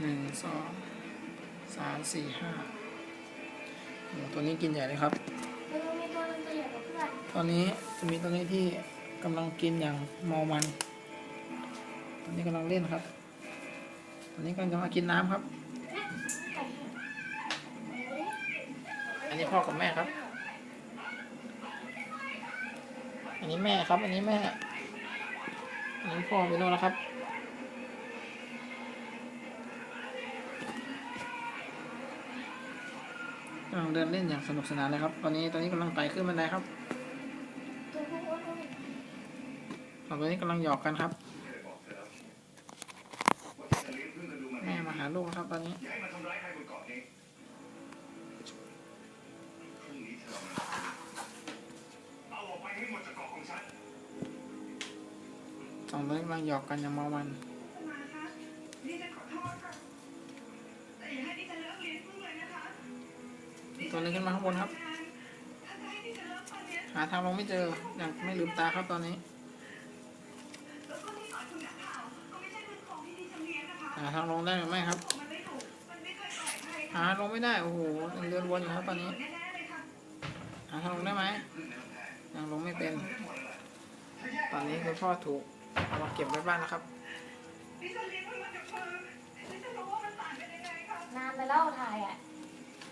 หนึ่งสองสามสี่ห้าโอ้ตัวนี้กินใหญ่เลยครับแล้วมันมีตัวหนึงตัวใหญ่กว่าเพื่อนตอนนี้จะมีตัวนี้ที่กำลังกินอย่างเมามัน ตอนนี้กำลังเล่นครับ ตอนนี้กำลังจะมากินน้ำครับ อันนี้พ่อกับแม่ครับ อันนี้แม่ครับ อันนี้แม่ อันนี้พ่อไปโน่นแล้วครับ กำลังเดินเล่นอย่างสนุกสนานเลยครับ ตอนนี้ตอนนี้กำลังไต่ขึ้นบันไดครับตอนนี้กำลังหยอกกันครับ แม่มาหาลูกครับตอนนี้อนทำร้ายใครบนเกาะนี้พรุ่งนี้เธอเอาออกไปให้หมดจากเกาะของฉันสองตัวนี้กำลังหยอกกันอย่างเมามัน ตัวนี้ขึ้นมาข้างบนครับถ้าจะให้ดิฉันเลิกตอนเนี้ยหาทางลงไม่เจอยังไม่ลืมตาครับตอนนี้แล้วก็ที่สอนคุณนักข่าวก็ไม่ใช่เพื่อนของที่ดิฉันเลี้ยงนะคะหาทางลงได้หรือไม่ครับมันไม่ถูกมันไม่เคยปล่อยใครหาลงไม่ได้โอ้โหยังเดินวนอยู่ครับตอนนี้แน่ๆเลยค่ะหาทางลงได้ไหมยังลงไม่เป็น ตอนนี้คุณพ่อถูกเอามาเก็บไว้บ้านนะครับดิฉันเลี้ยงมันมาจากมือดิฉันรู้ว่ามันต่างกันยังไงค่ะนานไปแล้วถ่ายอะ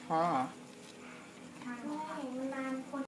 พ่อ ไม่มันนานคน